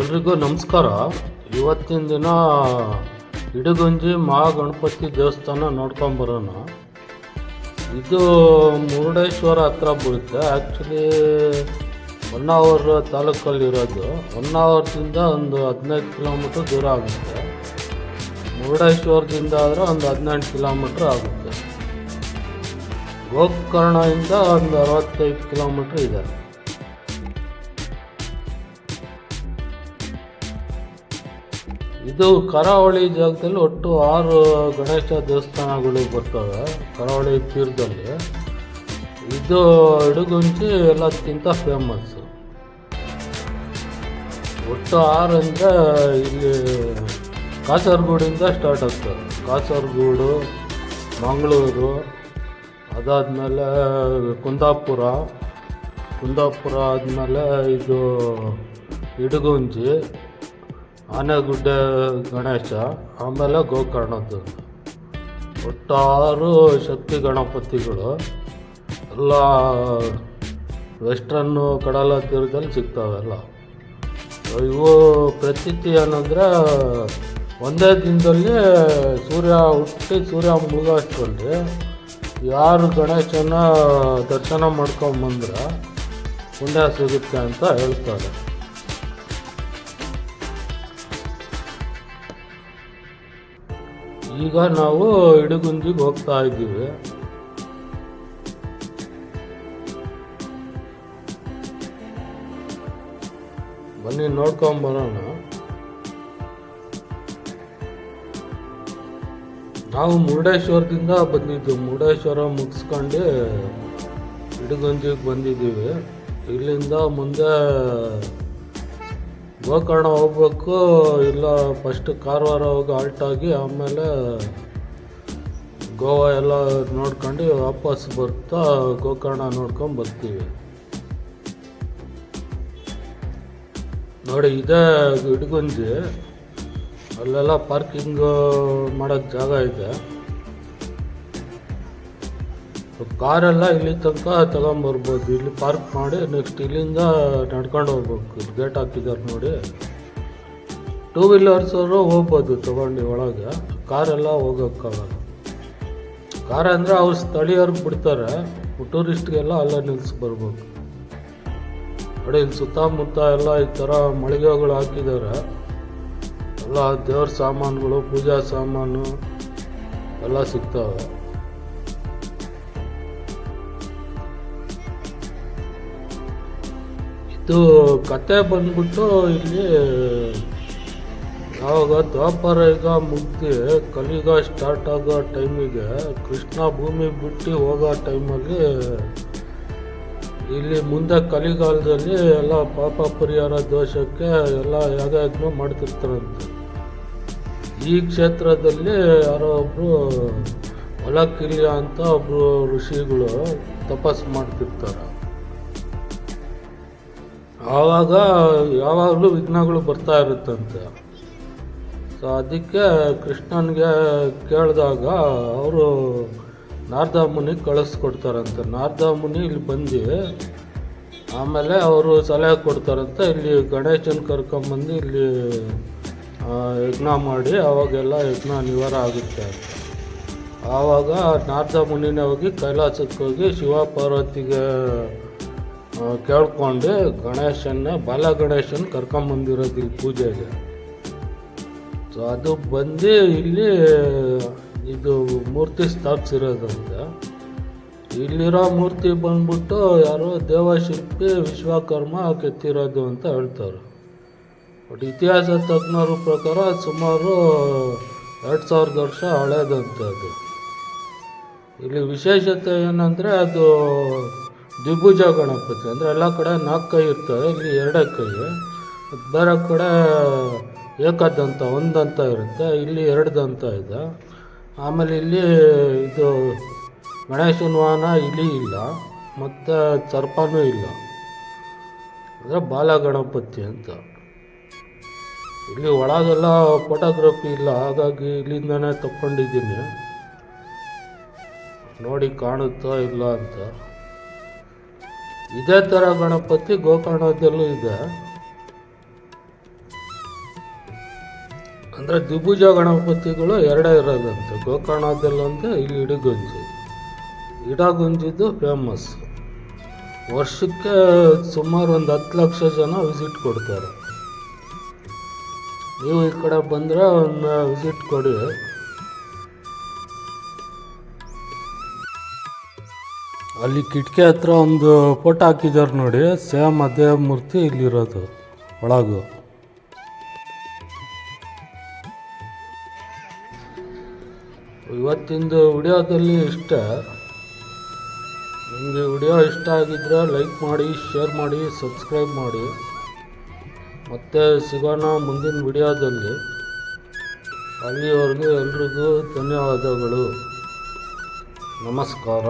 ಎಲ್ರಿಗೂ ನಮಸ್ಕಾರ. ಇವತ್ತಿನ ದಿನ ಇಡಗುಂಜಿ ಮಹಾಗಣಪತಿ ದೇವಸ್ಥಾನ ನೋಡ್ಕೊಂಬರೋಣ ಇದು ಮುರುಡೇಶ್ವರ ಹತ್ರ ಬರುತ್ತೆ ಆ್ಯಕ್ಚುಲಿ ಹೊನ್ನಾವರ ತಾಲೂಕಲ್ಲಿರೋದು. ಹೊನ್ನಾವರದಿಂದ ಒಂದು ಹದಿನೈದು ಕಿಲೋಮೀಟ್ರ್ ದೂರ ಆಗುತ್ತೆ. ಮುರುಡೇಶ್ವರದಿಂದ ಆದರೆ ಒಂದು ಹದಿನೆಂಟು ಕಿಲೋಮೀಟ್ರ್ ಆಗುತ್ತೆ. ಗೋಕರ್ಣದಿಂದ ಒಂದು ಅರವತ್ತೈದು ಕಿಲೋಮೀಟ್ರ್ ಇದೆ. ಇದು ಕರಾವಳಿ ಜಾಗದಲ್ಲಿ ಒಟ್ಟು ಆರು ಗಣೇಶ ದೇವಸ್ಥಾನಗಳು ಬರ್ತವೆ, ಕರಾವಳಿ ತೀರದಲ್ಲಿ. ಇದು ಇಡಗುಂಚಿ ಎಲ್ಲದಕ್ಕಿಂತ ಫೇಮಸ್ಸು ಒಟ್ಟು ಆರು ಅಂದರೆ ಇಲ್ಲಿ ಕಾಸರಗೋಡಿಂದ ಸ್ಟಾರ್ಟ್ ಆಗ್ತದೆ. ಕಾಸರಗೋಡು, ಮಂಗಳೂರು, ಅದಾದಮೇಲೆ ಕುಂದಾಪುರ. ಕುಂದಾಪುರ ಆದಮೇಲೆ ಇದು ಇಡಗುಂಜಿ ಆನೆಗುಡ್ಡೆ ಗಣೇಶ, ಆಮೇಲೆ ಗೋಕರ್ಣದ್ದು. ಒಟ್ಟಾರು ಶಕ್ತಿ ಗಣಪತಿಗಳು. ಎಲ್ಲ ವೆಸ್ಟ್ರನ್ನು ಕಡಲ ತೀರದಲ್ಲಿ ಸಿಗ್ತಾವೆಲ್ಲ ಇವು ಪ್ರತೀತಿ ಏನಂದರೆ ಒಂದೇ ದಿನದಲ್ಲಿ ಸೂರ್ಯ ಹುಟ್ಟಿ ಸೂರ್ಯ ಮುಳುಗೋಷ್ಟರಲ್ಲಿ ಯಾರು ಗಣೇಶನ ದರ್ಶನ ಮಾಡ್ಕೊಂಬಂದ್ರೆ ಪುಣ್ಯ ಸಿಗುತ್ತೆ ಅಂತ ಹೇಳ್ತಾರೆ. ಈಗ ನಾವು ಇಡಗುಂಜಿಗೆ ಹೋಗ್ತಾ ಇದ್ದೀವಿ. ಬನ್ನಿ ನೋಡ್ಕೊಂಬರೋಣ ನಾವು ಮುರುಡೇಶ್ವರದಿಂದ ಬಂದಿದ್ದು ಮುರುಡೇಶ್ವರ ಮುಗಿಸ್ಕೊಂಡು ಇಡಗುಂಜಿಗೆ ಬಂದಿದ್ದೀವಿ. ಇಲ್ಲಿಂದ ಮುಂದೆ ಗೋಕರ್ಣ ಹೋಗ್ಬೇಕು, ಇಲ್ಲ ಫಸ್ಟ್ ಕಾರವಾರ ಹೋಗಿ ಆಲ್ಟ್ ಆಗಿ ಆಮೇಲೆ ಗೋವಾ ಎಲ್ಲ ನೋಡ್ಕೊಂಡು ವಾಪಸ್ ಬರ್ತಾ ಗೋಕರ್ಣ ನೋಡ್ಕೊಂಡು ಬರ್ತೀವಿ. ನೋಡಿ, ಇದೇ ಇಡಗುಂಜಿ, ಅಲ್ಲೆಲ್ಲ ಪಾರ್ಕಿಂಗು ಮಾಡೋಕ್ಕೆ ಜಾಗ ಇದೆ. ಕಾರೆಲ್ಲ ಇಲ್ಲಿ ತನಕ ತಗೊಂಬರ್ಬೋದು. ಇಲ್ಲಿ ಪಾರ್ಕ್ ಮಾಡಿ ನೆಕ್ಸ್ಟ್ ಇಲ್ಲಿಂದ ನಡ್ಕೊಂಡು ಹೋಗ್ಬೇಕು. ಗೇಟ್ ಹಾಕಿದ್ದಾರೆ ನೋಡಿ. ಟೂ ವೀಲರ್ಸ್ ಅವರು ಹೋಗ್ಬೋದು ತಗೊಂಡು ಒಳಗೆ. ಕಾರೆಲ್ಲ ಹೋಗೋಕ್ಕಾಗಲ್ಲ. ಕಾರ್ ಅಂದರೆ ಅವ್ರು ಸ್ಥಳೀಯರಿಗೆ ಬಿಡ್ತಾರೆ. ಟೂರಿಸ್ಟ್ಗೆಲ್ಲ ಅಲ್ಲೇ ನಿಲ್ಸಿ ಬರ್ಬೇಕು. ನೋಡಿ, ಇಲ್ಲಿ ಸುತ್ತಮುತ್ತ ಎಲ್ಲ ಈ ಥರ ಮಳಿಗೆಗಳು ಹಾಕಿದ್ದಾರೆ ಎಲ್ಲ ದೇವ್ರ ಸಾಮಾನುಗಳು, ಪೂಜಾ ಸಾಮಾನು ಎಲ್ಲ ಸಿಗ್ತವೆ. ಇದು ಕತೆ ಬಂದ್ಬಿಟ್ಟು ಇಲ್ಲಿ, ಯಾವಾಗ ದ್ವಾಪರ ಈಗ ಮುಗ್ದು ಕಲಿಯುಗ ಸ್ಟಾರ್ಟ್ ಆಗೋ ಟೈಮಿಗೆ ಕೃಷ್ಣ ಭೂಮಿ ಬಿಟ್ಟು ಹೋಗೋ ಟೈಮಲ್ಲಿ ಇಲ್ಲಿ ಮುಂದೆ ಕಲಿಗಾಲದಲ್ಲಿ ಎಲ್ಲ ಪಾಪ ಪರಿಹಾರ ದೋಷಕ್ಕೆ ಎಲ್ಲ ಯಾವ್ಯಾವ ಮಾಡ್ತಿರ್ತಾರಂತೆ. ಈ ಕ್ಷೇತ್ರದಲ್ಲಿ ಯಾರೋ ಒಬ್ಬರು ಹೊಲಕ್ಕಿಲ್ಲ ಅಂತ ಒಬ್ಬರು ಋಷಿಗಳು ತಪಸ್ ಮಾಡ್ತಿರ್ತಾರೆ. ಆವಾಗ ಯಾವಾಗಲೂ ವಿಘ್ನಗಳು ಬರ್ತಾ ಇರುತ್ತಂತೆ. ಸೊ ಅದಕ್ಕೆ ಕೃಷ್ಣನಿಗೆ ಕೇಳಿದಾಗ ಅವರು ನಾರದ ಮುನಿ ಕಳಿಸ್ಕೊಡ್ತಾರಂತೆ. ನಾರದ ಮುನಿ ಇಲ್ಲಿ ಬಂದು ಆಮೇಲೆ ಅವರು ಸಲಹೆ ಕೊಡ್ತಾರಂತೆ. ಇಲ್ಲಿ ಗಣೇಶನ ಕರ್ಕೊಂಬಂದು ಇಲ್ಲಿ ಯಜ್ಞ ಮಾಡಿ ಅವಾಗೆಲ್ಲ ಯಜ್ಞ ನಿವಾರ ಆಗುತ್ತೆ ಆವಾಗ ನಾರದ ಮುನಿನೇ ಹೋಗಿ ಕೈಲಾಸಕ್ಕೆ ಹೋಗಿ ಶಿವ ಪಾರ್ವತಿಗೆ ಕೇಳ್ಕೊಂಡು ಗಣೇಶನ್ನ ಬಾಲ ಗಣೇಶನ್ ಕರ್ಕೊಂಬಂದಿರೋದು ಇಲ್ಲಿ ಪೂಜೆಗೆ. ಸೊ ಅದು ಬಂದು ಇಲ್ಲಿ ಇದು ಮೂರ್ತಿ ಸ್ಥಾಪಿಸಿರೋದ್ರಿಂದ ಇಲ್ಲಿರೋ ಮೂರ್ತಿ ಬಂದ್ಬಿಟ್ಟು ಯಾರೋ ದೇವಶಿಲ್ಪಿ ವಿಶ್ವಕರ್ಮ ಕೆತ್ತಿರೋದು ಅಂತ ಹೇಳ್ತಾರೆ. ಬಟ್ ಇತಿಹಾಸ ತಜ್ಞರ ಪ್ರಕಾರ ಸುಮಾರು ಎರಡು ಸಾವಿರದ ವರ್ಷ ಹಳೇದಂಥದ್ದು ಇಲ್ಲಿ ವಿಶೇಷತೆ ಏನಂದರೆ ಅದು ದ್ವಿಭುಜ ಗಣಪತಿ ಅಂದರೆ ಎಲ್ಲ ಕಡೆ ನಾಲ್ಕು ಕೈ ಇರ್ತವೆ, ಇಲ್ಲಿ ಎರಡೇ ಕೈ. ಬೇರೆ ಕಡೆ ಏಕದಂತ, ಒಂದಂತ ಇರುತ್ತೆ, ಇಲ್ಲಿ ಎರಡು ದಂತ ಇದೆ. ಆಮೇಲೆ ಇಲ್ಲಿ ಇದು ಗಣೇಶನ ವಾಹನ ಇಲ್ಲಿ ಇಲ್ಲ, ಮತ್ತು ಸರ್ಪನೂ ಇಲ್ಲ. ಅಂದರೆ ಬಾಲ ಗಣಪತಿ ಅಂತ. ಇಲ್ಲಿ ಒಳಗೆಲ್ಲ ಫೋಟೋಗ್ರಫಿ ಇಲ್ಲ, ಹಾಗಾಗಿ ಇಲ್ಲಿಂದನೇ ತಗೊಂಡಿದ್ದೀನಿ ನೋಡಿ ಕಾಣುತ್ತೋ ಇಲ್ಲ ಅಂತ. ಇದೇ ಥರ ಗಣಪತಿ ಗೋಕರ್ಣದಲ್ಲೂ ಇದೆ. ಅಂದರೆ ದ್ವಿಭುಜ ಗಣಪತಿಗಳು ಎರಡೇ ಇರೋದಂತೆ. ಗೋಕರ್ಣದಲ್ಲೊಂದು, ಇಲ್ಲಿ ಇಡಗುಂಜಿ. ಇಡಗುಂಜಿದ್ದು ಫೇಮಸ್ ವರ್ಷಕ್ಕೆ ಸುಮಾರು ಒಂದು ಹತ್ತು ಲಕ್ಷ ಜನ ವಿಸಿಟ್ ಕೊಡ್ತಾರೆ. ನೀವು ಈ ಕಡೆ ಬಂದರೆ ಒಂದು ವಿಸಿಟ್ ಕೊಡಿ. ಅಲ್ಲಿ ಕಿಟಕಿ ಹತ್ರ ಒಂದು ಫೋಟೋ ಹಾಕಿದ್ದಾರೆ ನೋಡಿ, ಸೇಮ್ ಅದೇ ಮೂರ್ತಿ ಇಲ್ಲಿರೋದು, ಒಳಗು. ಇವತ್ತಿಂದು ವಿಡಿಯೋದಲ್ಲಿ ಇಷ್ಟ. ನಿಮಗೆ ವಿಡಿಯೋ ಇಷ್ಟ ಆಗಿದ್ರೆ ಲೈಕ್ ಮಾಡಿ, ಶೇರ್ ಮಾಡಿ, ಸಬ್ಸ್ಕ್ರೈಬ್ ಮಾಡಿ. ಮತ್ತೆ ಸಿಗೋಣ ಮುಂದಿನ ವಿಡಿಯೋದಲ್ಲಿ. ಅಲ್ಲಿವರೆಗೂ ಎಲ್ರಿಗೂ ಧನ್ಯವಾದಗಳು. ನಮಸ್ಕಾರ.